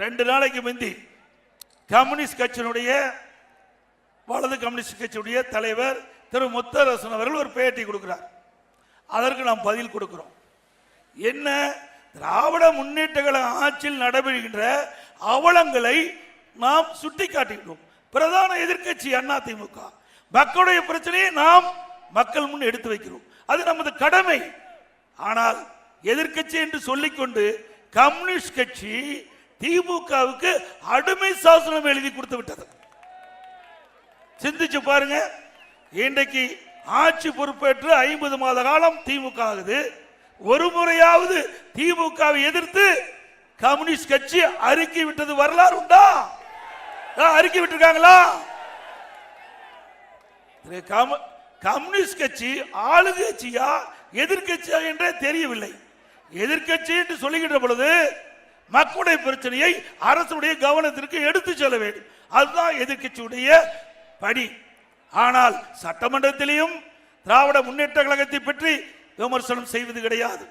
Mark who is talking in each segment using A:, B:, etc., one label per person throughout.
A: ரெண்டு நாளைக்கு முந்தி கம்யூனிஸ்ட் கட்சியினுடைய வலது கம்யூனிஸ்ட் கட்சியுடைய தலைவர் திரு முத்தரசன் அவர்கள் ஒரு பேட்டி கொடுக்கிறார். அதற்கு நாம் பதில் கொடுக்கிறோம். என்ன? திராவிட முன்னேற்றங்கள ஆட்சியில் நடைபெறுகின்ற அவலங்களை நாம் சுட்டி சுட்டிக்காட்டுகிறோம் பிரதான எதிர்க்கட்சி அதிமுக. மக்களுடைய பிரச்சனையை நாம் மக்கள் முன் எடுத்து வைக்கிறோம். அது நமது கடமை. ஆனால் எதிர்க்கட்சி என்று சொல்லிக்கொண்டு கம்யூனிஸ்ட் கட்சி திமுகவுக்கு அடிமை சாசனம் எழுதி கொடுத்து விட்டது. சிந்திச்சு பாருங்க. இன்றைக்கு ஆட்சி பொறுப்பேற்று ஐம்பது மாத காலம் திமுக ஆகுது. ஒரு முறையாவது திமுகவை எதிர்த்து கம்யூனிஸ்ட் கட்சி அறிக்கை விட்டது வரலாறு உண்டா? அறுக்கி அறிக்கை விட்டிருக்காங்களா? கம்யூனிஸ்ட் கட்சி ஆளுங்கட்சியா எதிர்கட்சியா என்றே தெரியவில்லை. எதிர்க்கட்சி என்று சொல்லுகின்ற பொழுது மக்களுடைய பிரச்சனையை அரசுடைய கவனத்திற்கு எடுத்து செல்ல வேண்டும். அதுதான் எதிர்க்கட்சியுடைய படி ஆனால் சட்டமன்றத்திலையும் திராவிட முன்னேற்ற கழகத்தை பற்றி விமர்சனம் செய்வது கிடையாது.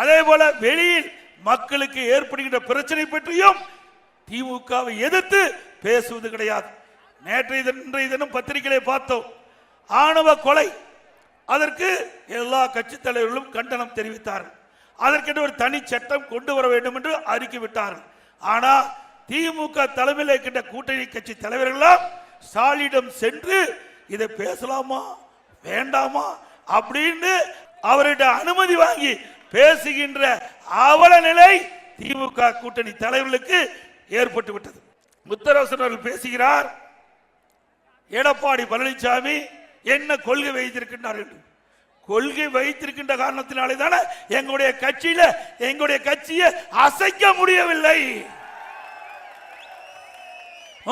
A: அதே போல வெளியில் மக்களுக்கு ஏற்படுகின்ற பிரச்சனை பற்றியும் திமுகவை எதிர்த்து பேசுவது கிடையாது. நேற்றைய இன்றைய தினம் பத்திரிகையை பார்த்தோம். ஆணவ கொலை. அதற்கு எல்லா கட்சி தலைவர்களும் கண்டனம் தெரிவித்தார்கள். அதற்கென்று ஒரு தனி சட்டம் கொண்டு வர வேண்டும் என்று அறிக்கை விட்டார்கள். ஆனால் திமுக தலைமையில் இருக்கின்ற கூட்டணி கட்சி தலைவர்களாம் ஸ்டாலினிடம் சென்று இதை பேசலாமா வேண்டாமா அப்படின்னு அவர்கிட்ட அனுமதி வாங்கி பேசுகின்ற அவல நிலை திமுக கூட்டணி தலைவர்களுக்கு ஏற்பட்டு விட்டது. முத்தரசன் அவர்கள் பேசுகிறார் எடப்பாடி பழனிசாமி என்ன கொள்கை வைத்திருக்கின்றார் என்று. கொள்கை வைத்திருக்கின்ற காரணத்தினாலே தானே எங்களுடைய கட்சியில எங்களுடைய கட்சியை அசைக்க முடியவில்லை.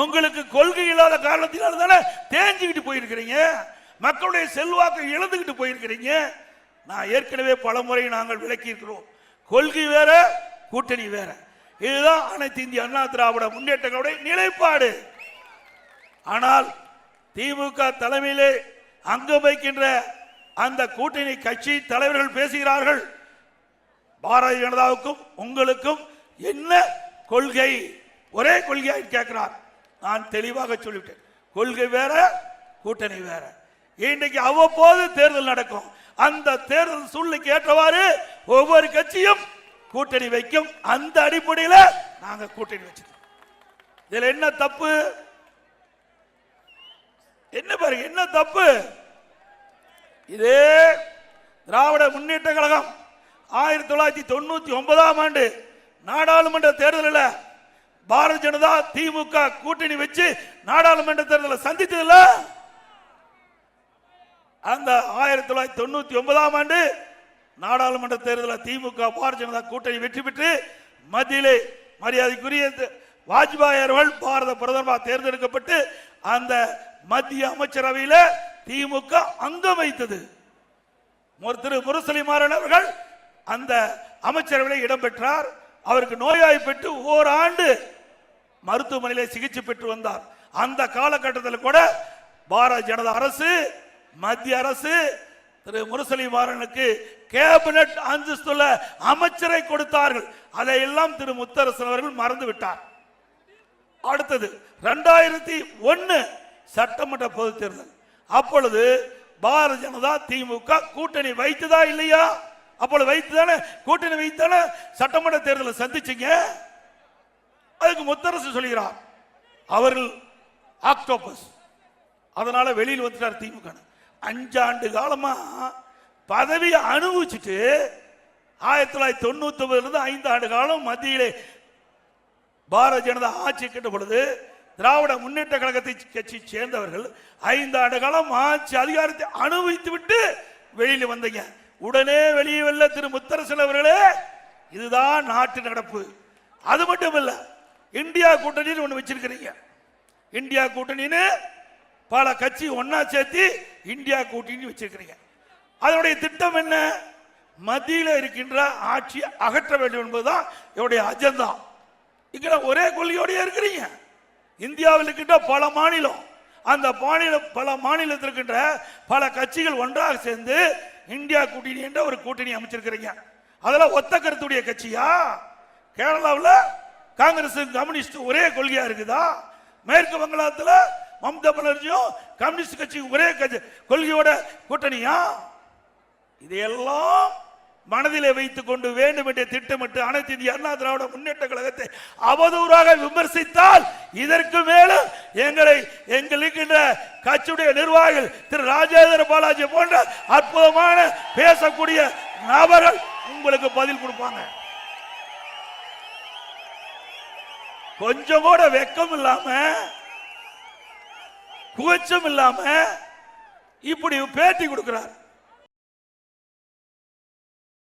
A: உங்களுக்கு கொள்கை இல்லாத காரணத்தினால தானே தேஞ்சுக்கிட்டு போயிருக்கிறீங்க? மக்களுடைய செல்வாக்கை இழந்துக்கிட்டு போயிருக்கிறீங்க? நான் ஏற்கனவே பலமுறை நாங்கள் விளக்கி இருக்கிறோம் கொள்கை வேற கூட்டணி வேற. இதுதான் அனைத்து இந்திய அண்ணா திராவிட முன்னேற்றங்களுடைய நிலைப்பாடு. ஆனால் திமுக தலைமையிலே அங்கம் வைக்கின்ற அந்த கூட்டணி கட்சி தலைவர்கள் பேசுகிறார்கள். பாரதிய ஜனதாவுக்கும் உங்களுக்கும் என்ன கொள்கை? ஒரே கொள்கையாக கேட்கிறார். நான் தெளிவாக சொல்லிவிட்டேன். கொள்கை வேற கூட்டணி வேற. இன்றைக்கு அவ்வப்போது தேர்தல் நடக்கும். அந்த தேர்தல் சூழ்நிலைக்கு ஏற்றவாறு ஒவ்வொரு கட்சியும் கூட்டணி வைக்கும். அந்த அடிப்படையில் நாங்கள் கூட்டணி வச்சிருக்கோம். இதில் என்ன தப்பு? என்ன பாருங்க என்ன தப்பு? இதே திராவிட முன்னேற்ற கழகம். ஆயிரத்தி தொள்ளாயிரத்தி தொண்ணூத்தி ஒன்பதாம் ஆண்டு நாடாளுமன்ற தேர்தலில் பாரதிய ஜனதா திமுக கூட்டணி வச்சு நாடாளுமன்ற தேர்தலை சந்தித்ததுல அந்த ஆயிரத்தி தொள்ளாயிரத்தி தொண்ணூத்தி ஒன்பதாம் ஆண்டு நாடாளுமன்ற தேர்தலில் திமுக பாரதிய ஜனதா கூட்டணி வெற்றி பெற்று மத்தியிலே மரியாதைக்குரிய வாஜ்பாய் அவர்கள் பாரத பிரதமராக தேர்ந்தெடுக்கப்பட்டு அந்த மத்திய அமைச்சரவையில் திமுக அங்கம் வைத்தது. திரு முரசலிமாறன் அவர்கள் அந்த அமைச்சரவையில் இடம்பெற்றார் அவருக்கு நோயாய்ப்பட்டு ஓராண்டு மருத்துவமனையிலே சிகிச்சை பெற்று வந்தார். அந்த காலகட்டத்தில் கூட பாரதிய ஜனதா அரசு மத்திய அரசு திரு முரசலி மாறனுக்கு கேபினட் அந்தஸ்துள்ள அமைச்சரை கொடுத்தார்கள். அதையெல்லாம் திரு முத்தரசன் அவர்கள் மறந்து விட்டார். அடுத்தது ரெண்டாயிரத்தி ஒன்னு சட்டமன்ற பொது தேர்தல். அப்பொழுது பாரதிய ஜனதா திமுக கூட்டணி வைத்ததா இல்லையா? அப்பொழுது வைத்துதானே? கூட்டணி வைத்தானே? சட்டமன்ற தேர்தலை சந்திச்சீங்க. அதுக்கு முத்தரசு சொல்கிறார். அவர்கள் ஆக்டோபஸ். அதனால வெளியில் வந்துட்டார் திமுக. அஞ்சாண்டு காலமா பதவியை அனுபவிச்சுட்டு ஆயிரத்தி தொள்ளாயிரத்தி தொண்ணூத்தி ஒன்பதுல இருந்து ஐந்து ஆண்டு காலம் மத்தியிலே பாரதிய ஜனதா ஆட்சி கிட்ட பொழுது திராவிட முன்னேற்ற கழகத்தை கட்சி சேர்ந்தவர்கள் ஐந்து ஆண்டு காலம் ஆட்சி அதிகாரத்தை அனுபவித்து விட்டு வெளியில் வந்தீங்க. உடனே வெளியே வெல்ல திரு முத்தரசன் அவர்களே. இதுதான் நாட்டு நடப்பு. அது மட்டும் இல்ல இந்தியா கூட்டணின்னு ஒண்ணு வச்சிருக்கிறீங்க. இந்தியா கூட்டணின்னு பல கட்சி ஒன்னா சேர்த்து இந்தியா கூட்டணி வச்சிருக்கிறீங்க. அதனுடைய திட்டம் என்ன? மத்தியில் இருக்கின்ற ஆட்சியை அகற்ற வேண்டும் என்பதுதான் என்னுடைய அஜெண்டா. இங்க ஒரே கொள்கையோடய இருக்கிறீங்க. இந்தியாவில் இருக்கின்ற பல மாநிலம் அந்த மாநில பல மாநிலத்தில் இருக்கின்ற பல கட்சிகள் ஒன்றாக சேர்ந்து இந்தியா கூட்டணி என்ற ஒரு கூட்டணி அமைச்சிருக்கிறீங்க. அதெல்லாம் ஒத்த கருத்துடைய கட்சியா? கேரளாவில் காங்கிரஸ் கம்யூனிஸ்ட் ஒரே கொள்கையா இருக்குதா? மேற்கு வங்காளத்தில் மம்தா பானர்ஜியும் கம்யூனிஸ்ட் கட்சி ஒரே கட்சி- கொள்கையோட கூட்டணியா? இதையெல்லாம் மனதிலே வைத்துக் கொண்டு வேண்டும் என்று திட்டமிட்டு அனைத்து இந்திய அண்ணா திராவிட முன்னேற்ற கழகத்தை அவதூறாக விமர்சித்தால் இதற்கு மேலும் எங்களை எங்கள் இருக்கின்ற கட்சியுடைய நிர்வாகிகள் திரு ராஜேந்திர பாலாஜி போன்ற அற்புதமான பேசக்கூடிய நபர்கள் உங்களுக்கு பதில் கொடுப்பாங்க. கொஞ்சம் கூட வெக்கம் இல்லாம குவச்சம் இல்லாம இப்படி பேட்டி கொடுக்கிறார்.